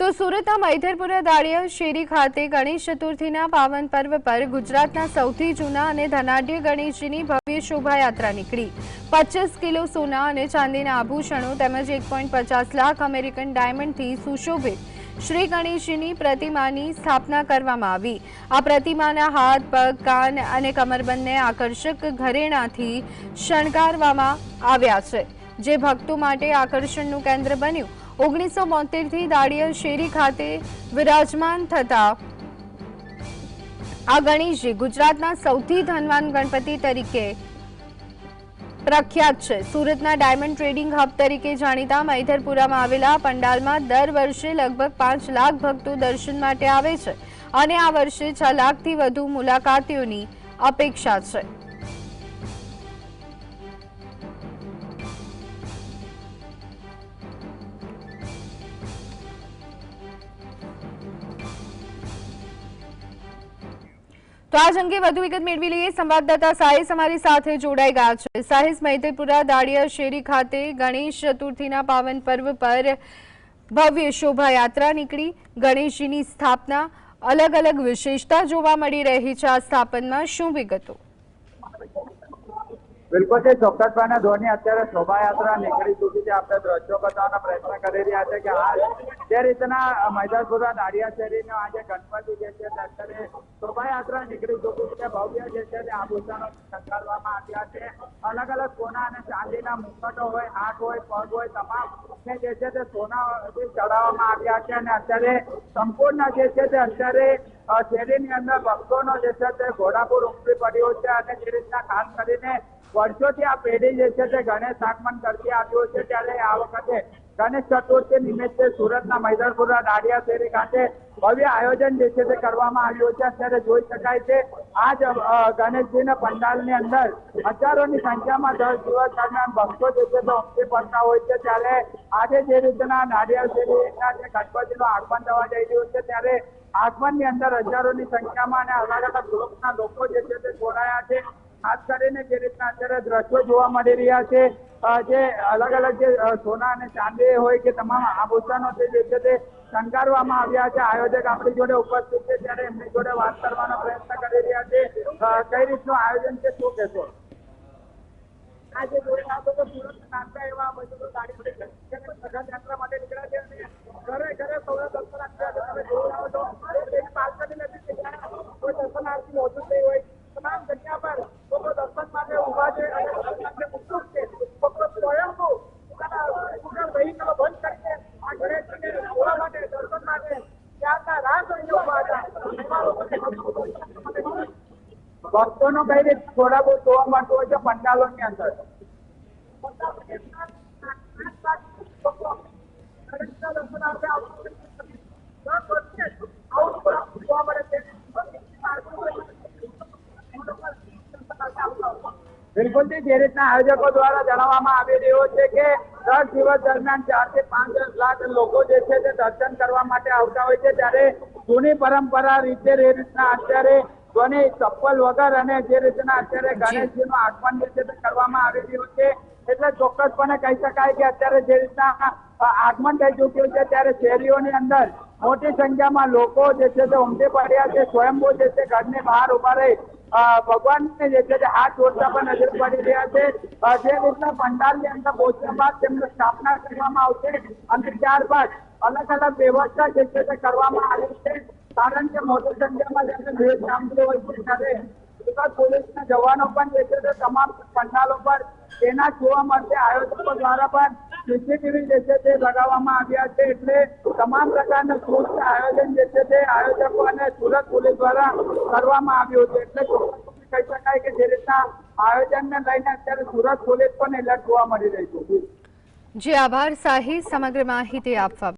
તો સુરતના મૈધરપુરા દાળિયા શેરી ખાતે ગણેશ ચતુર્થીના પાવન પર્વ પર ગુજરાતના સૌથી જૂના અને ધનાઢ્ય ગણેશજીની ભવ્ય શોભાયાત્રા નીકળી. પચીસ કિલો સોના અને ચાંદીના આભૂષણો તેમજ એક લાખ અમેરિકન ડાયમંડથી સુશોભિત શ્રી ગણેશજીની પ્રતિમાની સ્થાપના કરવામાં આવી. આ પ્રતિમાના હાથ, પગ, કાન અને કમરબંધને આકર્ષક ઘરેણાથી શણગારવામાં આવ્યા છે, જે ભક્તો માટે આકર્ષણનું કેન્દ્ર બન્યું. ઓગણીસો બોતેરથી દાડિયા શેરી ખાતે વિરાજમાન થતા આ ગણેશજી ગુજરાતના સૌથી ધનવાન ગણપતિ તરીકે પ્રખ્યાત છે. સુરતના ડાયમંડ ટ્રેડિંગ હબ તરીકે જાણીતા મૈધરપુરામાં આવેલા પંડાલમાં દર વર્ષે લગભગ પાંચ લાખ ભક્તો દર્શન માટે આવે છે અને આ વર્ષે છ લાખથી વધુ મુલાકાતીઓની અપેક્ષા છે. તો આ અંગે વધુ વિગત મેળવી લઈએ. સંવાદદાતા સાહિસ અમારી સાથે જોડાઈ ગયા છે. સાહિસ મૈતેપુરા દાડિયા, શેરી ખાતે ગણેશ ચતુર્થીના પાવન પર્વ પર ભવ્ય શોભાયાત્રા નીકળી. ગણેશજીની સ્થાપના અલગ અલગ વિશેષતા જોવા મળી રહી છે આ સ્થાપનમાં. શું વિગતો? બિલકુલ તે ચોક્કસપણે ધોની અત્યારે શોભાયાત્રા નીકળી ચૂકી છે. આપણે દ્રશ્યો બતાવવાનો પ્રયત્ન કરી રહ્યા છે કે આ જે રીતના મૈદાનપુરા દાડિયા શેરીનો આજે ગણપતિ જે છે અત્યારે શોભાયાત્રા નીકળી ચૂકી છે. ભવ્ય જે છે તે આભૂષણો શણગારવામાં આવ્યા છે. અલગ અલગ સોના અને ચાંદીના મુકટો હોય હાથ હોય, પગ હોય, તમામ ને જે છે તે સોનાથી ચડાવવામાં આવ્યા છે અને અત્યારે સંપૂર્ણ જે છે તે અત્યારે શેરીની અંદર ભક્તોનો જે છે તે ઘોડાપુર ઉમટી પડ્યો છે અને જે રીતના ખાસ કરીને વર્ષોથી આ પેઢી જે છે તે ગણેશ આગમન કરતી આવ્યો છે ત્યારે આ વખતે ગણેશ ચતુર્થી નિમિત્તે સુરતના મૈદરપુરા દાડિયા શેરી ખાતે ભવ્ય આયોજન જે છે તે કરવામાં આવ્યું છે. અત્યારે જોઈ શકાય છે, આ જ ગણેશજીના પંડાલની અંદર હજારોની સંખ્યામાં દસ દિવસ દરમિયાન ભક્તો જે છે તે ઉમટી પડતા હોય છે. ત્યારે આજે જે રીતના નાડિયાદ શેરીના જે ગણપતિનું આગમન થવા જઈ રહ્યું છે, ત્યારે આગમનની અંદર હજારોની સંખ્યામાં અને અલગ અલગ ગ્રુપના લોકો જે છે તે જોડાયા છે. ખાસ કરીને જે રીતના અત્યારે દ્રશ્યો જોવા મળી રહ્યા છે જે અલગ અલગ જે સોના અને ચાંદી હોય કે તમામ આભૂષણો જે છે તે શણગારવામાં આવ્યા છે, આયોજક આપણી જોડે ઉપસ્થિત છે, ત્યારે એમની જોડે વાત કરવાનો પ્રયત્ન કરી રહ્યા છે. કઈ રીતનું આયોજન છે, શું કહેશો? આજે જોઈ છો તો સુરત નાસ્તા એવા મજૂરો ગાડી છે માટે નીકળ્યા છે ઘરે ઘરે સૌરાષ્ટ્ર દર્શન છે. તમે જોઈ રહ્યા છો એક બાલ્કની નથી કે જ્યાં કોઈ દર્શનાર્થી મોજૂદ નહીં હોય તમામ જગ્યા પર લોકો દર્શન માટે ઊભા છે અને દર્શન માટે ઉત્સુક છે લોકો સ્વયંભૂ પોતાના સ્કૂટર vehicle બંધ કરીને આ ગણેશજીને જોવા માટે દર્શન માટે ત્યારના રાહ જોઈને ઊભા હતા ભક્તોનો કઈ રીતે થોડા બહુ જોવા મળતું હોય છે પંડાલોની અંદર. બિલકુલ જે રીતના આયોજકો દ્વારા જણાવવામાં આવી રહ્યો છે કે દસ દિવસ દરમિયાન ચારથી પાંચ લાખ લોકો જે છે તે દર્શન કરવા માટે આવતા હોય છે. ત્યારે જૂની પરંપરા રીતે એ રીતના અત્યારે કોની ચપ્પલ વગર અને જે રીતના અત્યારે ગણેશજીનું આગમન જે કરવામાં આવી રહ્યું છે એટલે ચોક્કસપણે કહી શકાય કે અત્યારે જે રીતના આગમન થઈ ચુક્યું છે ત્યારે શેરીઓની અંદર મોટી સંખ્યામાં લોકો જે છે તે ઉમટી પડ્યા છે. સ્વયંભૂ જે છે ઘરની બહાર ઊભા રહી. ભગવાનને જે છે તે હાથ જોડતા પણ નજર પડી રહ્યા છે. જે રીતના પંડાલની અંદર પહોંચ્યા બાદ તેમની સ્થાપના કરવામાં આવશે. અને ત્યારબાદ અલગ અલગ વ્યવસ્થા જે છે તે કરવામાં આવી છે. કારણ કે મોટી સંખ્યામાં જેમને ભેદ સાંભળ્યો હોય છે. ત્યારે પોલીસના જવાનો પણ જે છે તે તમામ પંડાલો પર તેના જોવા મળશે આયોજકો દ્વારા પણ સીસીટીવી જે છે તે લગાવવામાં આવ્યા છે એટલે તમામ પ્રકારના સુરક્ષા આયોજન જે છે તે આયોજકો અને સુરત પોલીસ દ્વારા કરવામાં આવ્યું છે. એટલે કહી શકાય કે જે રીતના આયોજનને લઈને અત્યારે સુરત પોલીસ પણ એલર્ટ જોવા મળી રહી છે. જે આભાર. સાહી, સમગ્ર માહિતી આપવા